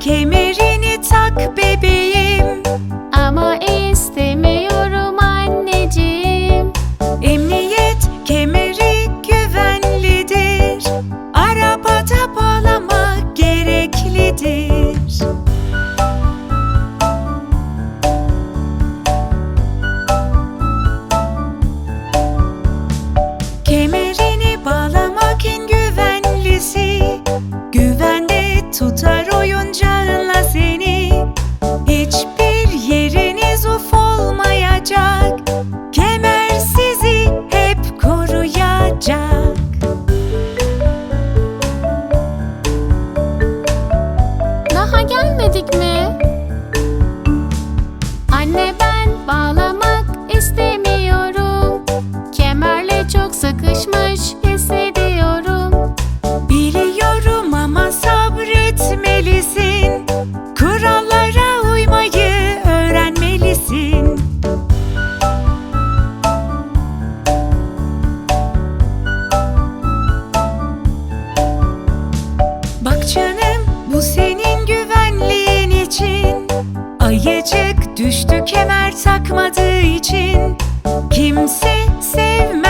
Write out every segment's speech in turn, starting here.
Kemerini tak bebeğim. Ama istemiyorum anneciğim. Emniyet kemeri güvenlidir. Arabada bağlamak gereklidir. Kemerini bağlamak en güvenlisi. Güvende tutar sıkışmış hissediyorum. Biliyorum ama sabretmelisin. Kurallara uymayı öğrenmelisin. Bak canım bu senin güvenliğin için. Ayıcık düştü kemer takmadığı için. Kimse sevmez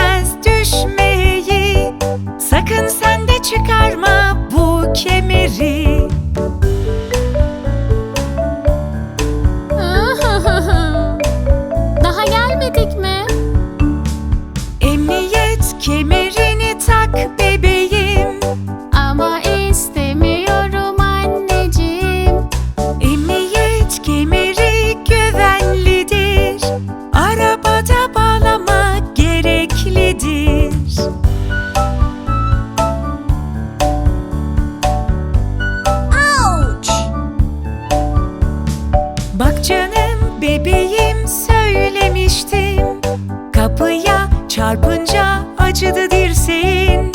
canım bebeğim söylemiştim. Kapıya çarpınca acıdı dirseğin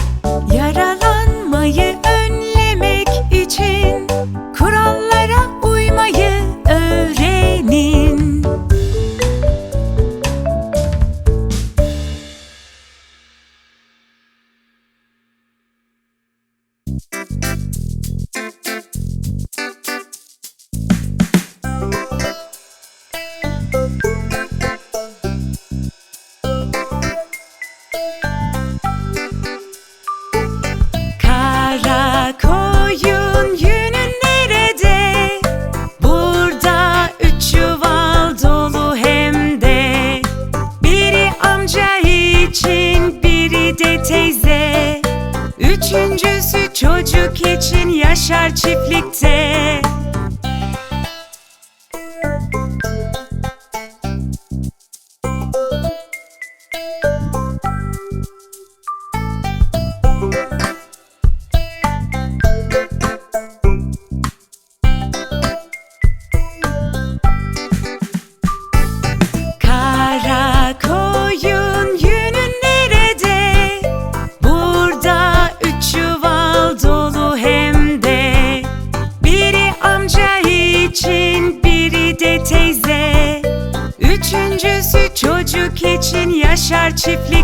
Yaralanmayı amca için biri de teyze. Üçüncüsü çocuk için yaşar çiftlikte yaşar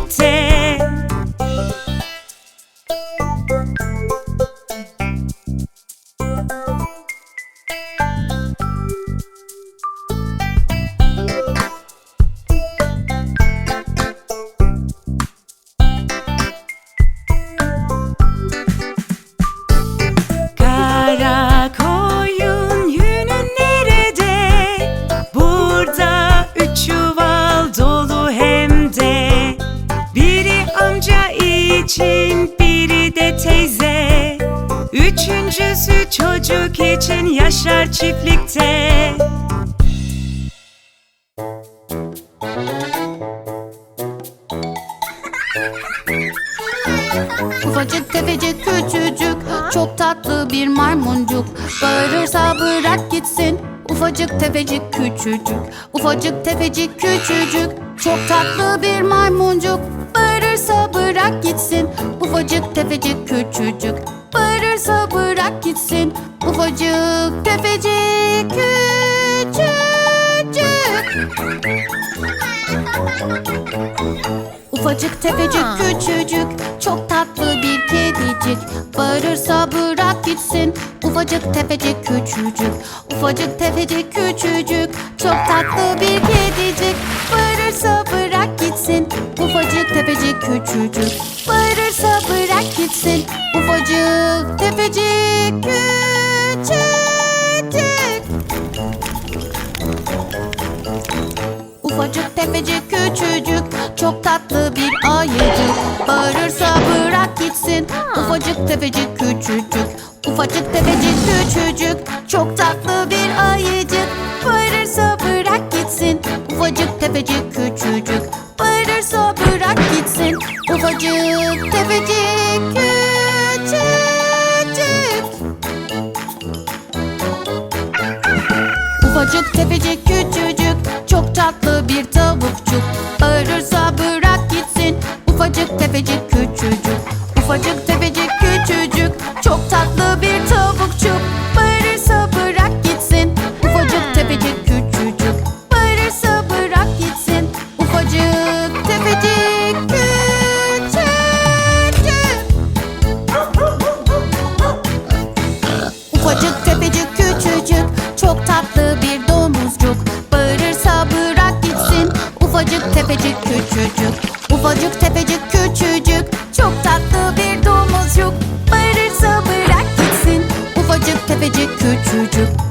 için yaşar çiftlikte. Ufacık tefecik küçücük Çok tatlı bir maymuncuk. Bağırırsa bırak gitsin. Ufacık tefecik küçücük. Ufacık tefecik küçücük Çok tatlı bir maymuncuk Bağırırsa bırak gitsin Ufacık tefecik küçücük. Bağırırsa bırak gitsin Ufacık tefecik küçücük. Ufacık tefecik küçücük Çok tatlı bir kedicik. Bağırırsa bırak gitsin Ufacık tefecik küçücük. Ufacık tefecik küçücük Çok tatlı bir kedicik. Bağırırsa bırak küçücük. Bağırırsa bırak gitsin. Ufacık tefecik küçücük. Ufacık tefecik küçücük. Çok tatlı bir ayıcık. Bağırırsa bırak gitsin. Ufacık tefecik küçücük. Ufacık tefecik küçücük. Çok tatlı bir ayıcık. Bağırırsa bırak gitsin. Ufacık tefecik küçücük Bağırırsa bırak gitsin. Ufacık tefecik küçücük. Ufacık tefecik küçücük. Çok tatlı bir tavukçuk. Bağırırsa bırak gitsin. Ufacık tefecik küçücük. Ufacık tefecik Ufacık tepecik küçücük Çok tatlı bir domuzcuk. Bağırırsa bırak gitsin Ufacık tepecik küçücük. Ufacık tepecik küçücük Çok tatlı bir domuzcuk. Bağırırsa bırak gitsin Ufacık tepecik küçücük.